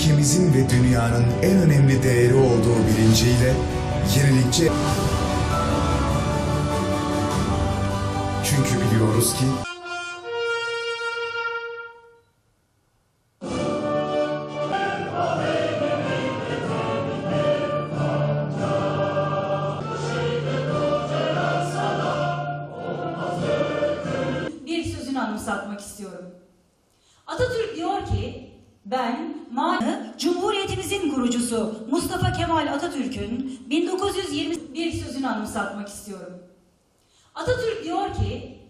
ülkemizin ve dünyanın en önemli değeri olduğu bilinciyle yenilikçi Çünkü biliyoruz ki bir sözünü anımsatmak istiyorum. Atatürk diyor ki, ben ma- Cumhuriyetimizin kurucusu Mustafa Kemal Atatürk'ün 1920 bir sözünü anımsatmak istiyorum. Atatürk diyor ki,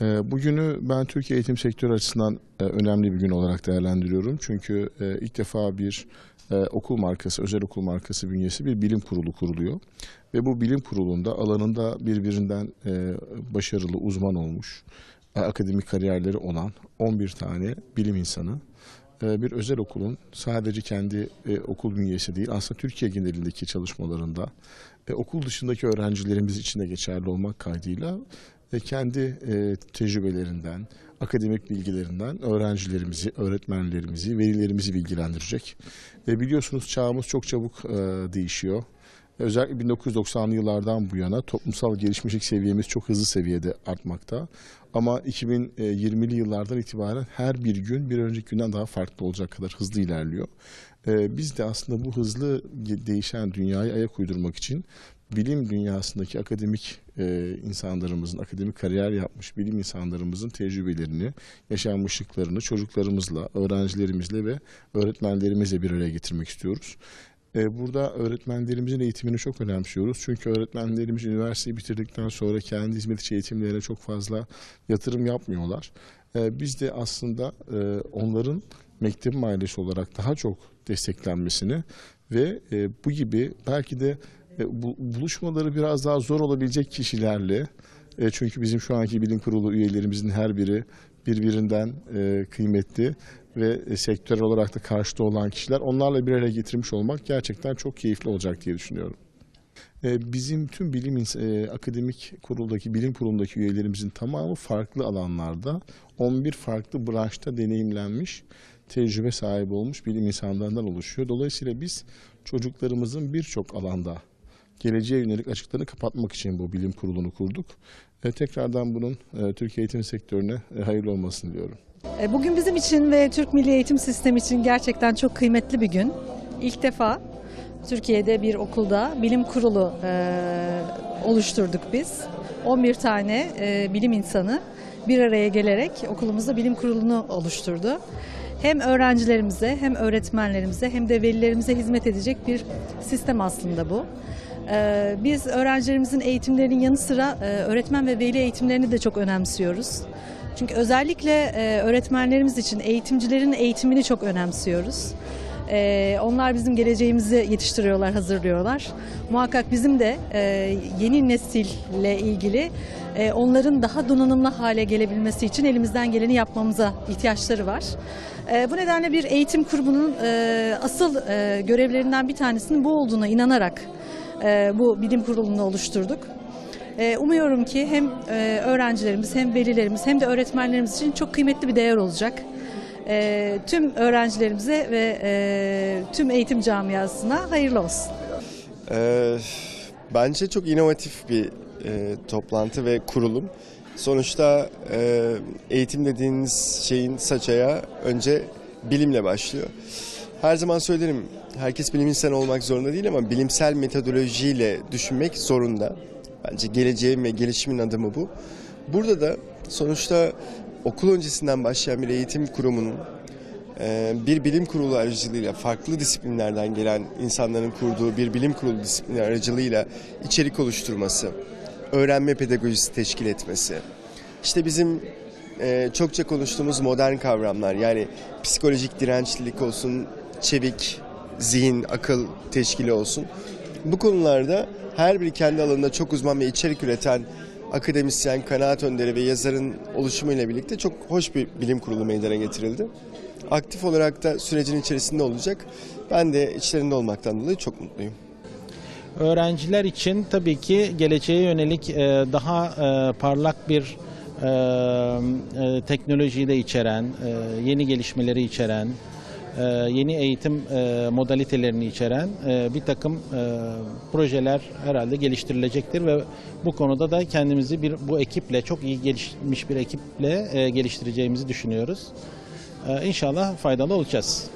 Bugünü ben Türkiye eğitim sektörü açısından e, önemli bir gün olarak değerlendiriyorum. Çünkü e, ilk defa bir e, okul markası, özel okul markası bünyesi bir bilim kurulu kuruluyor. Ve bu bilim kurulunda alanında birbirinden başarılı, uzman olmuş, akademik kariyerleri olan 11 tane bilim insanı bir özel okulun sadece kendi e, okul bünyesi değil aslında Türkiye genelindeki çalışmalarında e, okul dışındaki öğrencilerimiz için de geçerli olmak kaydıyla e, kendi e, tecrübelerinden, akademik bilgilerinden öğrencilerimizi, öğretmenlerimizi, velilerimizi bilgilendirecek. Biliyorsunuz çağımız çok çabuk e, değişiyor. Özellikle 1990'lı yıllardan bu yana toplumsal gelişmişlik seviyemiz çok hızlı seviyede artmakta. Ama 2020'li yıllardan itibaren her bir gün bir önceki günden daha farklı olacak kadar hızlı ilerliyor. Ee, Biz de aslında bu hızlı değişen dünyaya ayak uydurmak için bilim dünyasındaki akademik e, insanlarımızın, akademik kariyer yapmış bilim insanlarımızın tecrübelerini, yaşanmışlıklarını çocuklarımızla, öğrencilerimizle ve öğretmenlerimizle bir araya getirmek istiyoruz. E, Burada öğretmenlerimizin eğitimini çok önemsiyoruz. Çünkü öğretmenlerimiz üniversiteyi bitirdikten sonra kendi hizmet içi eğitimlerine çok fazla yatırım yapmıyorlar. E, Biz de aslında e, onların mektep ailesi olarak daha çok desteklenmesini ve bu gibi belki de bu buluşmaları biraz daha zor olabilecek kişilerle çünkü bizim şu anki bilim kurulu üyelerimizin her biri birbirinden kıymetli ve e, sektörel olarak da karşıta olan kişiler onlarla bir araya getirmiş olmak gerçekten çok keyifli olacak diye düşünüyorum. E, Bizim tüm bilim e, akademik kuruldaki bilim kurulundaki üyelerimizin tamamı farklı alanlarda 11 farklı branşta deneyimlenmiş, tecrübe sahibi olmuş bilim insanlarından oluşuyor. Dolayısıyla biz çocuklarımızın birçok alanda geleceğe yönelik açıklarını kapatmak için bu bilim kurulunu kurduk. E, tekrardan bunun Türkiye eğitim sektörüne hayırlı olmasını diliyorum. E, Bugün bizim için ve Türk Milli Eğitim Sistemi için gerçekten çok kıymetli bir gün. İlk defa Türkiye'de bir okulda bilim kurulu e, oluşturduk biz. 11 tane e, bilim insanı bir araya gelerek okulumuzda bilim kurulunu oluşturdu. Hem öğrencilerimize hem öğretmenlerimize hem de velilerimize hizmet edecek bir sistem aslında bu. Biz öğrencilerimizin eğitimlerinin yanı sıra öğretmen ve veli eğitimlerini de çok önemsiyoruz. Çünkü özellikle e, öğretmenlerimiz için eğitimcilerin eğitimini çok önemsiyoruz. E, onlar bizim geleceğimizi yetiştiriyorlar, hazırlıyorlar. Muhakkak bizim de e, yeni nesille ilgili e, onların daha donanımlı hale gelebilmesi için elimizden geleni yapmamıza ihtiyaçları var. E, bu nedenle bir eğitim kurumunun e, asıl e, görevlerinden bir tanesinin bu olduğuna inanarak e, bu bilim kurulunu oluşturduk. Ee, Umuyorum ki hem e, öğrencilerimiz hem velilerimiz hem de öğretmenlerimiz için çok kıymetli bir değer olacak. Ee, Tüm öğrencilerimize ve e, tüm eğitim camiasına hayırlı olsun. Ee, bence çok inovatif bir e, toplantı ve kurulum. Sonuçta eğitim dediğiniz şeyin saç ayağı önce bilimle başlıyor. Her zaman söylerim herkes bilim insanı olmak zorunda değil ama bilimsel metodolojiyle düşünmek zorunda. Bence geleceğin ve gelişimin adımı bu. Burada da sonuçta okul öncesinden başlayan bir eğitim kurumunun ee, bir bilim kurulu aracılığıyla farklı disiplinlerden gelen insanların kurduğu bir bilim kurulu disiplini aracılığıyla içerik oluşturması, öğrenme pedagojisi teşkil etmesi. İşte bizim e, çokça konuştuğumuz modern kavramlar yani psikolojik dirençlilik olsun, çevik, zihin, akıl teşkili olsun. Bu konularda her biri kendi alanında çok uzman ve içerik üreten akademisyen, kanaat önderi ve yazarın oluşumuyla birlikte çok hoş bir bilim kurulu meydana getirildi. Aktif olarak da sürecin içerisinde olacak. Ben de içlerinde olmaktan dolayı çok mutluyum. öğrenciler için tabii ki geleceğe yönelik e, daha e, parlak bir e, teknolojiyi de içeren, yeni gelişmeleri içeren, yeni eğitim e, modalitelerini içeren e, bir takım e, projeler herhalde geliştirilecektir ve bu konuda da kendimizi bir bu ekiple çok iyi gelişmiş bir ekiple e, geliştireceğimizi düşünüyoruz. E, İnşallah faydalı olacağız.